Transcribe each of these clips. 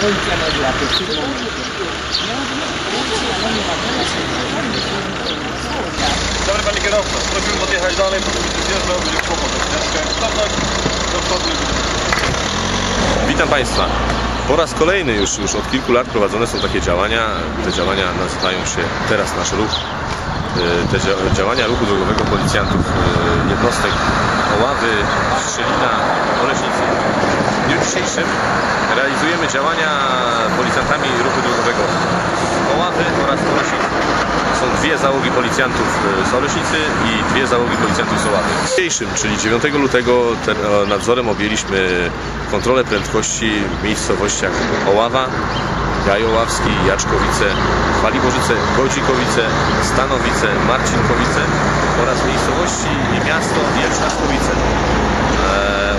Policja Dobry panie prosimy podjechać dalej, bo będzie kłopot. Witam Państwa. Po raz kolejny już, już od kilku lat prowadzone są takie działania. Te działania nazywają się Teraz Nasz Ruch. E, Te dzia- działania ruchu drogowego policjantów e, jednostek Oławy, Strzelina, Oleśnicy. Dniu dzisiejszym realizujemy działania policjantami ruchu drogowego z Oławy oraz Oleśnicy. Są dwie załogi policjantów e, z Oleśnicy i dwie załogi policjantów z Oławy. W dzisiejszym, czyli 9 lutego, e, nadzorem objęliśmy kontrolę prędkości w miejscowościach Oława, Gaj Oławski, Jaczkowice, Chwaliborzyce, Godzikowice, Stanowice, Marcinkowice oraz miejscowości i miasto Wielczlaskowice.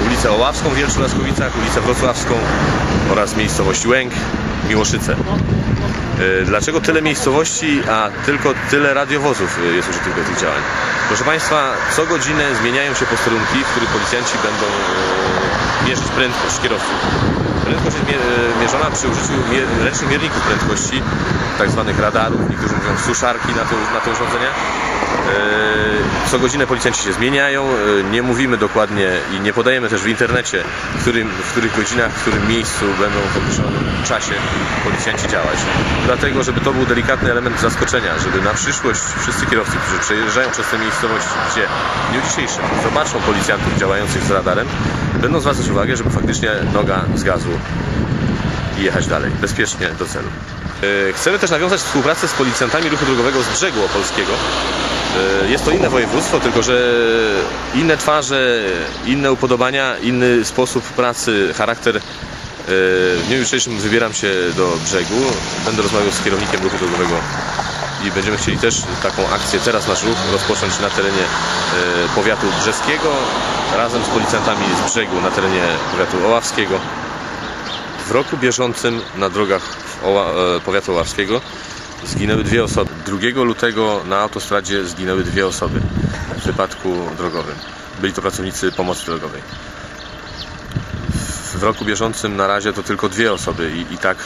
Ulicę Oławską w Wielczlaskowicach, ulicę Wrocławską oraz miejscowość Łęk, Miłoszyce. E, Dlaczego tyle miejscowości, a tylko tyle radiowozów e, jest użytych do tych działań? Proszę Państwa, co godzinę zmieniają się posterunki, w których policjanci będą e, mierzyć prędkość kierowców. Prędkość jest mie- mierzona przy użyciu ręcznych mierników prędkości, tak zwanych radarów, niektórzy mówią suszarki na te, na te urządzenia. Co godzinę policjanci się zmieniają, e, nie mówimy dokładnie i nie podajemy też w internecie, w, którym, w których godzinach, w którym miejscu będą w określonym czasie policjanci działać. Dlatego, żeby to był delikatny element zaskoczenia, żeby na przyszłość wszyscy kierowcy, którzy przejeżdżają przez te miejscowości, gdzie w dniu dzisiejszym zobaczą policjantów działających z radarem, będą zwracać uwagę, żeby faktycznie noga z gazu i jechać dalej, bezpiecznie do celu. E, Chcemy też nawiązać współpracę z policjantami ruchu drogowego z brzegu opolskiego. E, Jest to inne województwo, tylko że inne twarze, inne upodobania, inny sposób pracy, charakter. E, W dniu jutrzejszym wybieram się do brzegu. Będę rozmawiał z kierownikiem ruchu drogowego i będziemy chcieli też taką akcję Teraz Nasz Ruch rozpocząć na terenie e, powiatu brzeskiego razem z policjantami z brzegu na terenie powiatu oławskiego. W roku bieżącym na drogach powiatu oławskiego zginęły dwie osoby. 2 lutego na autostradzie zginęły dwie osoby w wypadku drogowym. Byli to pracownicy pomocy drogowej. W roku bieżącym na razie to tylko dwie osoby i, i tak,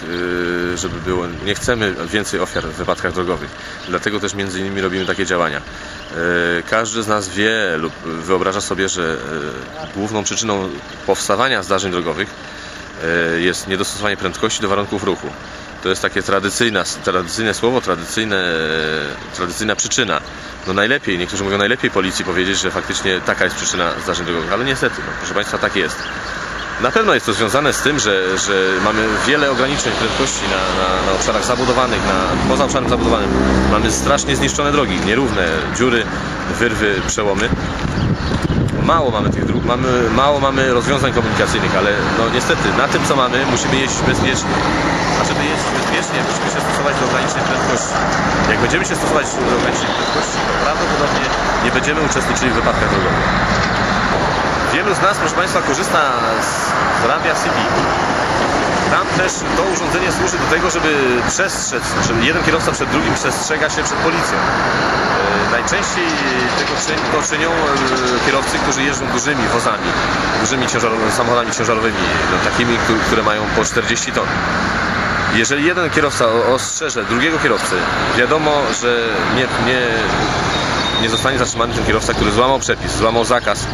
yy, żeby było, nie chcemy więcej ofiar w wypadkach drogowych. Dlatego też między innymi robimy takie działania. Yy, Każdy z nas wie lub wyobraża sobie, że yy, główną przyczyną powstawania zdarzeń drogowych jest niedostosowanie prędkości do warunków ruchu. To jest takie tradycyjne, tradycyjne słowo, tradycyjne, e, tradycyjna przyczyna. No najlepiej, niektórzy mówią najlepiej policji powiedzieć, że faktycznie taka jest przyczyna zdarzeń drogowych, ale niestety, no, proszę Państwa, tak jest. Na pewno jest to związane z tym, że, że mamy wiele ograniczeń prędkości na, na, na obszarach zabudowanych, na, poza obszarem zabudowanym. Mamy strasznie zniszczone drogi, nierówne, dziury, wyrwy, przełomy mało mamy tych dróg, mamy, mało mamy rozwiązań komunikacyjnych, ale no niestety na tym co mamy musimy jeździć bezpiecznie. A żeby jeździć bezpiecznie musimy się stosować do ogranicznej prędkości. Jak będziemy się stosować do ogranicznej prędkości, to prawdopodobnie nie będziemy uczestniczyli w wypadkach drogowych. Wielu z nas, proszę Państwa, korzysta z radia CB. Tam też to urządzenie służy do tego, żeby przestrzec, żeby jeden kierowca przed drugim przestrzega się przed policją. E, Najczęściej tego czyń- to czynią e, kierowcy, którzy jeżdżą dużymi wozami, dużymi ciężarowymi, samochodami ciężarowymi, no, takimi, któ- które mają po 40 ton. Jeżeli jeden kierowca ostrzeże drugiego kierowcy, wiadomo, że nie, nie, nie zostanie zatrzymany ten kierowca, który złamał przepis, złamał zakaz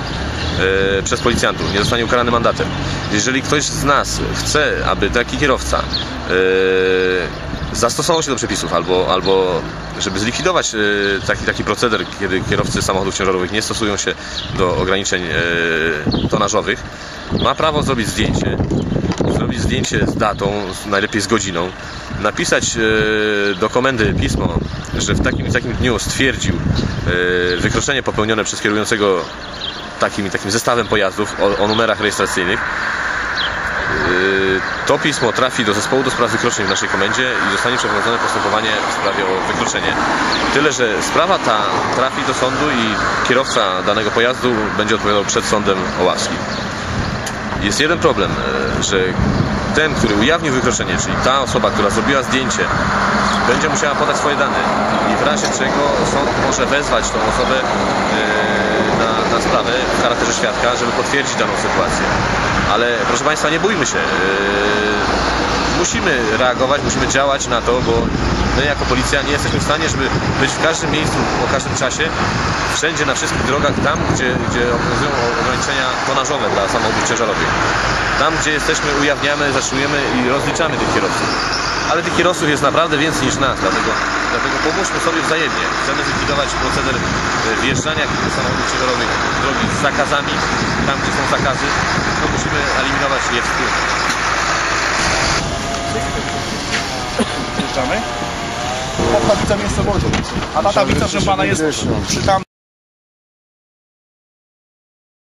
e, przez policjantów, nie zostanie ukarany mandatem. Jeżeli ktoś z nas chce, aby taki kierowca e, zastosował się do przepisów albo, albo żeby zlikwidować e, taki, taki proceder, kiedy kierowcy samochodów ciężarowych nie stosują się do ograniczeń e, tonażowych, ma prawo zrobić zdjęcie, zrobić zdjęcie z datą, najlepiej z godziną, napisać do komendy pismo, że w takim i takim dniu stwierdził wykroczenie popełnione przez kierującego takim i takim zestawem pojazdów o, o numerach rejestracyjnych. Yy, To pismo trafi do zespołu do spraw wykroczeń w naszej komendzie i zostanie przeprowadzone postępowanie w sprawie o wykroczenie. Tyle, że sprawa ta trafi do sądu i kierowca danego pojazdu będzie odpowiadał przed sądem oławskim. Jest jeden problem, e, że ten, który ujawnił wykroczenie, czyli ta osoba, która zrobiła zdjęcie, będzie musiała podać swoje dane i w razie czego sąd może wezwać tą osobę e, na, sprawę w charakterze świadka, żeby potwierdzić daną sytuację. Ale proszę Państwa, nie bójmy się. e, musimy reagować, musimy działać na to, bo my jako policja nie jesteśmy w stanie, żeby być w każdym miejscu, o każdym czasie, wszędzie, na wszystkich drogach, tam, gdzie, gdzie obowiązują ograniczenia tonażowe dla samochodów ciężarowych. Tam, gdzie jesteśmy, ujawniamy, zatrzymujemy i rozliczamy tych kierowców. Ale tych kierowców jest naprawdę więcej niż nas, dlatego, dlatego pomóżmy sobie wzajemnie. Chcemy zlikwidować proceder e, wjeżdżania samochodów ciężarowych drogi z zakazami, tam gdzie są zakazy, to musimy eliminować je wspólnie. Wjeżdżamy. Ta tablica miejscowości. A ta tablica, proszę pana, jest przy tam